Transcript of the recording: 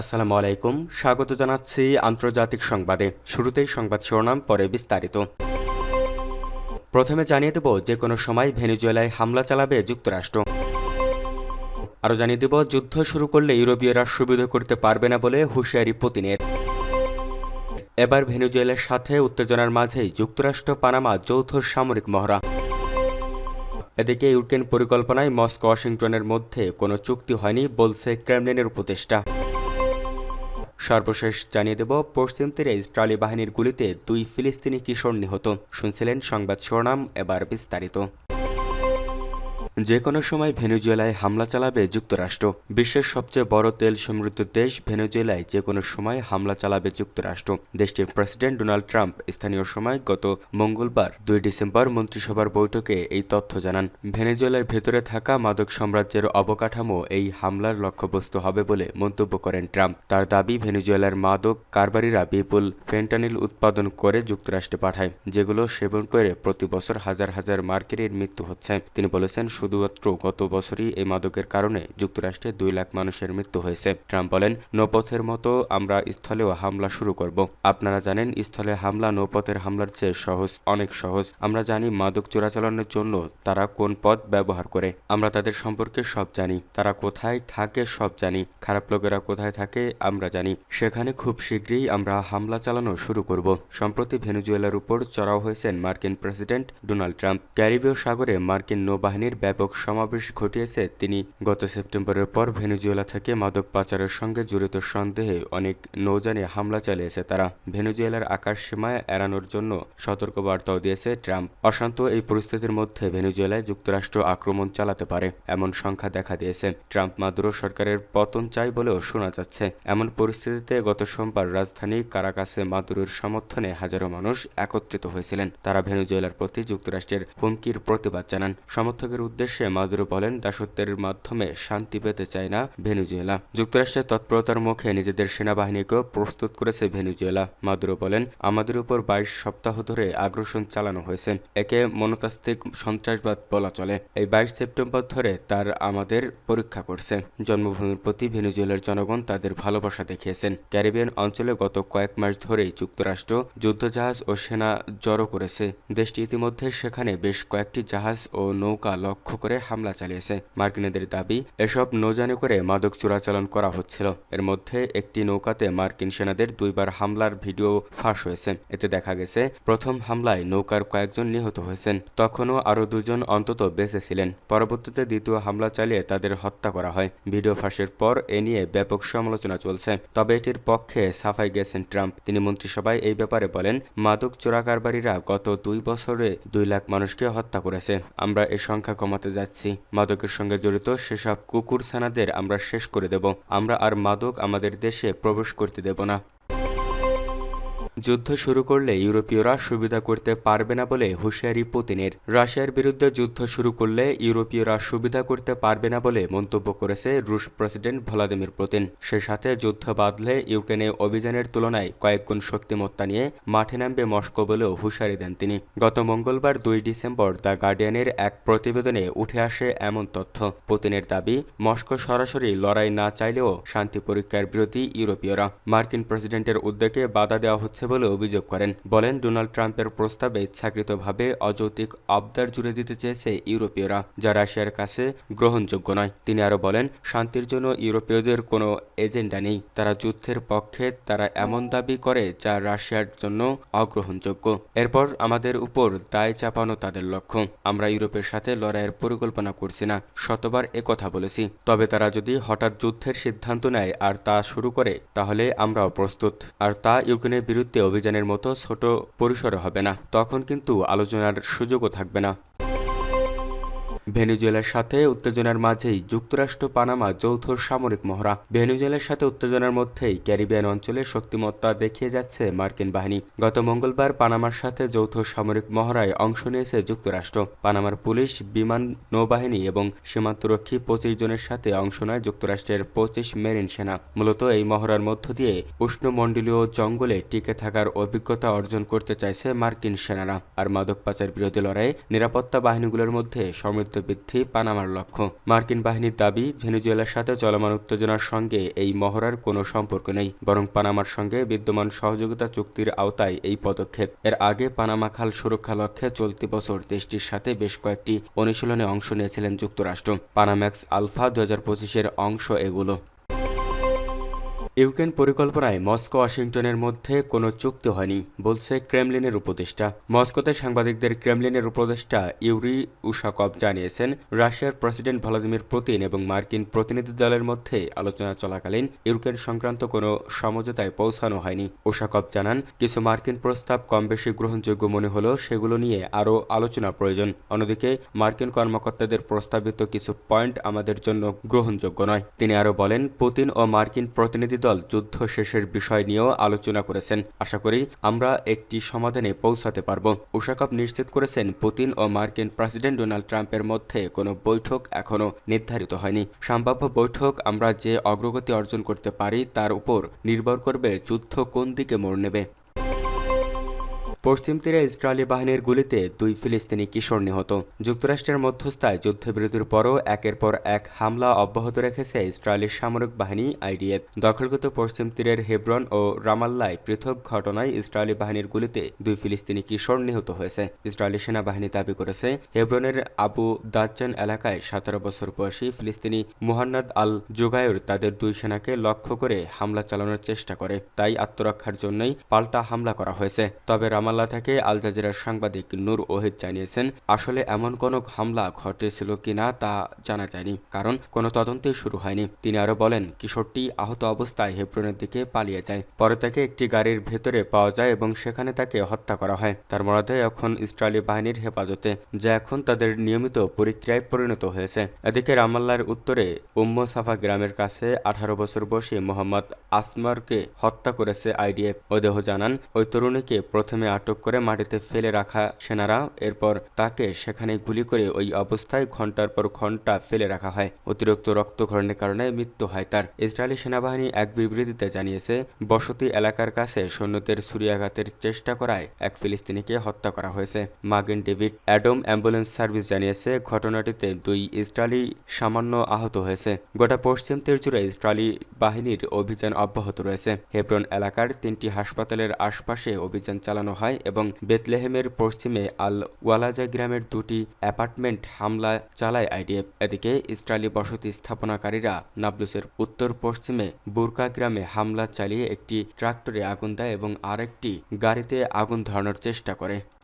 আসসালামু আলাইকুম। স্বাগত জানাচ্ছি আন্তর্জাতিক সংবাদে। শুরুতেই সংবাদ শিরোনাম, পরে বিস্তারিত। প্রথমে জানিয়ে দেব যে কোনো সময় ভেনেজুয়েলায় হামলা চালাবে যুক্তরাষ্ট্র। আরও জানিয়ে দেব, যুদ্ধ শুরু করলে ইউরোপীয়রা সুবিধা করতে পারবে না বলে হুঁশিয়ারি পুতিনের। এবার ভেনেজুয়েলার সাথে উত্তেজনার মাঝেই যুক্তরাষ্ট্র পানামা যৌথ সামরিক মহড়া। এদিকে ইউক্রেন পরিকল্পনায় মস্কো ওয়াশিংটনের মধ্যে কোনো চুক্তি হয়নি, বলছে ক্রেমলিনের উপদেষ্টা। সর্বশেষ জানিয়ে দেব, পশ্চিম তীরে ইসরায়েলি বাহিনীর গুলিতে দুই ফিলিস্তিনি কিশোর নিহত। শুনছিলেন সংবাদ শিরোনাম, এবার বিস্তারিত। যে কোনো সময় ভেনেজুয়েলায় হামলা চালাবে যুক্তরাষ্ট্র। বিশ্বের সবচেয়ে বড় তেল সমৃদ্ধ দেশ ভেনেজুয়েলায় যে কোনো সময় হামলা চালাবে যুক্তরাষ্ট্র। দেশটির প্রেসিডেন্ট ডোনাল্ড ট্রাম্প স্থানীয় সময় গত মঙ্গলবার দুই ডিসেম্বর মন্ত্রিসভার বৈঠকে এই তথ্য জানান। ভেনেজুয়েলার ভেতরে থাকা মাদক সাম্রাজ্যের অবকাঠামো এই হামলার লক্ষ্যবস্তু হবে বলে মন্তব্য করেন ট্রাম্প। তার দাবি, ভেনেজুয়েলার মাদক কারবারিরা বিপুল ফেন্টানিল উৎপাদন করে যুক্তরাষ্ট্রে পাঠায়, যেগুলো সেবন করে প্রতি বছর হাজার হাজার মার্কেটের মৃত্যু হচ্ছে। তিনি বলেছেন শুধুমাত্র গত বছরই এই মাদকের কারণে যুক্তরাষ্ট্রে দুই লাখ মানুষের মৃত্যু হয়েছে। ট্রাম্প বলেন, নৌপথের মতো আমরা স্থলেও হামলা শুরু করব। আপনারা জানেন, স্থলে হামলা নৌপথের হামলার চেয়ে সহজ, অনেক সহজ। আমরা জানি মাদক চোরাচালানোর জন্য তারা কোন পথ ব্যবহার করে। আমরা তাদের সম্পর্কে সব জানি। তারা কোথায় থাকে সব জানি। খারাপ লোকেরা কোথায় থাকে আমরা জানি। সেখানে খুব শীঘ্রই আমরা হামলা চালানো শুরু করব। সম্প্রতি ভেনেজুয়েলার উপর চড়াও হয়েছেন মার্কিন প্রেসিডেন্ট ডোনাল্ড ট্রাম্প। ক্যারিবীয় সাগরে মার্কিন নৌবাহিনীর ব্যাপক সমাবেশ ঘটিয়েছে। তিনি গত সেপ্টেম্বরের পর ভেনেজুয়েলা থেকে মাদক পাচারের সঙ্গে জড়িত সন্দেহে অনেক নৌযানে হামলা চালিয়েছে। তারা ভেনেজুয়েলার আকাশ সীমায় এড়ানোর জন্য সতর্কবার্তাও দিয়েছে ট্রাম্প। অশান্ত এই পরিস্থিতির মধ্যে ভেনেজুয়েলায় যুক্তরাষ্ট্র আক্রমণ চালাতে পারে এমন সংখ্যা দেখা দিয়েছে। ট্রাম্প মাদুরো সরকারের পতন চাই বলেও শোনা যাচ্ছে। এমন পরিস্থিতিতে গত সোমবার রাজধানী কারাকাসে মাদুরোর সমর্থনে হাজারো মানুষ একত্রিত হয়েছিলেন। তারা ভেনেজুয়েলার প্রতি যুক্তরাষ্ট্রের হুমকির প্রতিবাদ জানান। সমর্থকের উদ্দেশ্যে মাদুরো বলেন দাসত্বের মাধ্যমে শান্তি পেতে চায় না ভেনুজুয়েলা। যুক্তরাষ্ট্রের তৎপরতার মুখে নিজেদের সেনাবাহিনীকেও প্রস্তুত করেছে ভেনেজুয়েলা। মাদুরো বলেন, আমাদের উপর বাইশ সপ্তাহ ধরে আগ্রাসন চালানো হয়েছে। একে মনতাস্ত্রিক সন্ত্রাসবাদ বলা চলে। এই বাইশ সেপ্টেম্বর ধরে তার আমাদের পরীক্ষা করছে। জন্মভূমির প্রতি ভেনুজুয়েলার জনগণ তাদের ভালোবাসা দেখিয়েছেন। ক্যারিবিয়ান অঞ্চলে গত কয়েক মাস ধরেই যুক্তরাষ্ট্র যুদ্ধজাহাজ ও সেনা জড়ো করেছে। দেশটি ইতিমধ্যে সেখানে বেশ কয়েকটি জাহাজ ও নৌকা লক্ষ্য করে হামলা চালিয়েছে। মার্কিনীদের দাবি, এসব নৌজানে করে মাদক চোরাচালান করা হচ্ছিল। এর মধ্যে একটি নৌকাতে মার্কিন সেনাদের দুইবার হামলার ভিডিও ফাঁস হয়েছে। এতে দেখা গেছে, প্রথম হামলায় নৌকার কয়েকজন নিহত হয়েছেন। তখনও আরও দুজন অন্তত বেঁচে ছিলেন। পরবর্তীতে দ্বিতীয় হামলা চালিয়ে তাদের হত্যা করা হয়। ভিডিও ফাঁসের পর এ নিয়ে ব্যাপক সমালোচনা চলছে। তবে এটির পক্ষে সাফাই গেছেন ট্রাম্প। তিনি মন্ত্রিসভায় এই ব্যাপারে বলেন, মাদক চোরাকারবারীরা গত দুই বছরে দুই লাখ মানুষকে হত্যা করেছে। আমরা এই সংখ্যা কমাতে যাচ্ছি। মাদকের সঙ্গে জড়িত সেসব কুকুর সানাদের আমরা শেষ করে দেব। আমরা আর মাদক আমাদের দেশে প্রবেশ করতে দেব না। যুদ্ধ শুরু করলে ইউরোপীয়রা সুবিধা করতে পারবে না বলে হুঁশিয়ারি পুতিনের। রাশিয়ার বিরুদ্ধে যুদ্ধ শুরু করলে ইউরোপীয়রা সুবিধা করতে পারবে না বলে মন্তব্য করেছে রুশ প্রেসিডেন্ট ভ্লাদিমির পুতিন। সে সাথে যুদ্ধ বাঁধলে ইউক্রেনে অভিযানের তুলনায় কয়েকগুণ শক্তিমত্তা নিয়ে মাঠে নামবে মস্কো বলেও হুঁশিয়ারি দেন তিনি। গত মঙ্গলবার দুই ডিসেম্বর দ্য গার্ডিয়ানের এক প্রতিবেদনে উঠে আসে এমন তথ্য। পুতিনের দাবি, মস্কো সরাসরি লড়াই না চাইলেও শান্তি পরীক্ষার বিরোধী ইউরোপীয়রা। মার্কিন প্রেসিডেন্টের উদ্যোগে বাধা দেওয়া হচ্ছে বলে অভিযোগ করেন। বলেন, ডোনাল্ড ট্রাম্পের প্রস্তাবে ইচ্ছাকৃতভাবে অযৌক্তিক আবদার জুড়ে দিতে চেয়েছে ইউরোপীয়রা, যা রাশিয়ার কাছে গ্রহণযোগ্য নয়। তিনি আরও বলেন, শান্তির জন্য ইউরোপীয়দের কোনো এজেন্ডা নেই। তারা যুদ্ধের পক্ষে, তারা এমন দাবি করে যা রাশিয়ার জন্য অগ্রহণযোগ্য। এরপর আমাদের উপর দায় চাপানো তাদের লক্ষ্য। আমরা ইউরোপের সাথে লড়াইয়ের পরিকল্পনা করছি না, শতবার কথা বলেছি। তবে তারা যদি হঠাৎ যুদ্ধের সিদ্ধান্ত নেয় আর তা শুরু করে, তাহলে আমরাও প্রস্তুত। আর তা ইউক্রেনের বিরুদ্ধে অভিযানের মতো ছোট পরিসরে হবে না। তখন কিন্তু আলোচনার সুযোগও থাকবে না। ভেনেজুয়েলার সাথে উত্তেজনার মাঝেই যুক্তরাষ্ট্র, পানামা যৌথ সামরিক মহড়া। ভেনেজুয়েলার সাথে উত্তেজনার মধ্যেই ক্যারিবিয়ান অঞ্চলে শক্তিমত্তা দেখিয়ে যাচ্ছে মার্কিন বাহিনী। গত মঙ্গলবার পানামার সাথে যৌথ সামরিক মহড়ায় অংশ নিয়েছে যুক্তরাষ্ট্র। পানামার পুলিশ, বিমান, নৌবাহিনী এবং সীমান্তরক্ষী পঁচিশ জনের সাথে অংশ নেয় যুক্তরাষ্ট্রের পঁচিশ মেরিন সেনা। মূলত এই মহড়ার মধ্য দিয়ে উষ্ণমণ্ডলীয় জঙ্গলে টিকে থাকার অভিজ্ঞতা অর্জন করতে চাইছে মার্কিন সেনারা। আর মাদক পাচার বিরোধী লড়াইয়ে নিরাপত্তা বাহিনীগুলোর মধ্যে সমৃদ্ধ বৃদ্ধি পানামার লক্ষ্য। মার্কিন বাহিনীর দাবি, ভেনেজুয়েলার সাথে চলমান উত্তেজনার সঙ্গে এই মহড়ার কোনো সম্পর্ক নেই, বরং পানামার সঙ্গে বিদ্যমান সহযোগিতা চুক্তির আওতায় এই পদক্ষেপ। এর আগে পানামা খাল সুরক্ষা লক্ষ্যে চলতি বছর দেশটির সাথে বেশ কয়েকটি অনুশীলনে অংশ নিয়েছিলেন যুক্তরাষ্ট্র। পানাম্যাক্স আলফা দু হাজার পঁচিশের অংশ এগুলো। ইউক্রেন পরিকল্পনায় মস্কো, ওয়াশিংটনের মধ্যে কোনো চুক্তি হয়নি, বলছে ক্রেমলিনের উপদেষ্টা। মস্কোতে সাংবাদিকদের ক্রেমলিনের উপদেষ্টা ইউরি উশাকভ জানিয়েছেন, রাশিয়ার প্রেসিডেন্ট ভলাদিমির পুতিন এবং মার্কিন প্রতিনিধি দলের মধ্যে আলোচনা চলাকালীন ইউক্রেন সংক্রান্ত কোনো সমঝোতায় পৌঁছানো হয়নি। উশাকভ জানান, কিছু মার্কিন প্রস্তাব কম বেশি গ্রহণযোগ্য মনে হলেও সেগুলো নিয়ে আরও আলোচনা প্রয়োজন। অন্যদিকে, মার্কিন কর্মকর্তাদের প্রস্তাবিত কিছু পয়েন্ট আমাদের জন্য গ্রহণযোগ্য নয়। তিনি আরও বলেন, পুতিন ও মার্কিন প্রতিনিধি দল যুদ্ধ শেষের বিষয় নিয়েও আলোচনা করেছেন। আশা করি আমরা একটি সমাধানে পৌঁছাতে পারব। উশাকপ নিশ্চিত করেছেন, পুতিন ও মার্কিন প্রেসিডেন্ট ডোনাল্ড ট্রাম্পের মধ্যে কোনো বৈঠক এখনও নির্ধারিত হয়নি। সম্ভাব্য বৈঠক আমরা যে অগ্রগতি অর্জন করতে পারি তার উপর নির্ভর করবে যুদ্ধ কোন দিকে মোড় নেবে। পশ্চিম তীরে ইসরায়েলি বাহিনীর গুলিতে দুই ফিলিস্তিনি কিশোর নিহত। যুক্তরাষ্ট্রের মধ্যস্থায় যুদ্ধবিরতির পরও একের পর এক হামলা অব্যাহত রেখেছে ইসরায়েলি সামরিক বাহিনী আইডিএফ। দখলগত পশ্চিম তীরের হেব্রন ও রামাল্লায় পৃথক ঘটনায় ইসরায়েলি বাহিনীর গুলিতে দুই ফিলিস্তিনি কিশোর নিহত হয়েছে। ইসরায়েলি সেনাবাহিনী দাবি করেছে, হেব্রনের আবু দাজ্জান এলাকায় সতেরো বছর বয়সী ফিলিস্তিনি মুহান্নাদ আল জোগায়ুর তাদের দুই সেনাকে লক্ষ্য করে হামলা চালানোর চেষ্টা করে। তাই আত্মরক্ষার জন্যই পাল্টা হামলা করা হয়েছে। তবে রামাল্লা থেকে আল জাজিরার সাংবাদিক নূর ওহিদ জানিয়েছেন, আসলে এমন কোনো হামলা ঘটেছিল কিনা তা জানা যায়নি, কারণ কোনো তদন্তই শুরু হয়নি। তিনি আরও বলেন, কিশোরটি আহত অবস্থায় হেব্রনের দিকে পালিয়ে যায়। পরে তাকে একটি গাড়ির ভেতরে পাওয়া যায় এবং সেখানে তাকে হত্যা করা হয়। তার মরদেহ এখন ইসরায়েলি বাহিনীর হেফাজতে, যা এখন তাদের নিয়মিত পরিক্রিয়ায় পরিণত হয়েছে। এদিকে রামাল্লার উত্তরে উম্ম সাফা গ্রামের কাছে আঠারো বছর বয়সী মোহাম্মদ আসমারকে হত্যা করেছে আইডিএফ। ওদেহ জানান, ওই তরুণীকে প্রথমে আটক করে মাটিতে ফেলে রাখা সেনারা, এরপর তাকে সেখানে গুলি করে ওই অবস্থায় ঘণ্টার পর ঘণ্টা ফেলে রাখা হয়। অতিরিক্ত রক্তক্ষরণের কারণে মৃত্যু হয় তার। ইসরায়েলি সেনাবাহিনী এক বিবৃতিতে জানিয়েছে, বসতি এলাকার কাছে সৈন্যদের ছুরিয়াঘাতের চেষ্টা করায় এক ফিলিস্তিনিকে হত্যা করা হয়েছে। Magen David Adom ambulance service জানিয়েছে, ঘটনাটিতে দুই ইসরায়েলি সামান্য আহত হয়েছে। গোটা পশ্চিম তীর ইসরায়েলি বাহিনীর অভিযান অব্যাহত রয়েছে। হেব্রন এলাকার তিনটি হাসপাতালের আশপাশে অভিযান চালানো হয় এবং বেতলেহেমের পশ্চিমে আল ওয়ালাজা গ্রামের দুটি অ্যাপার্টমেন্ট হামলা চালায় আইডিএফ। এদিকে ইসরায়েলি বসতি স্থাপনাকারীরা নাবলুসের উত্তর পশ্চিমে বুরকা গ্রামে হামলা চালিয়ে একটি ট্রাক্টরে আগুন দেয় এবং আরেকটি গাড়িতে আগুন ধরানোর চেষ্টা করে।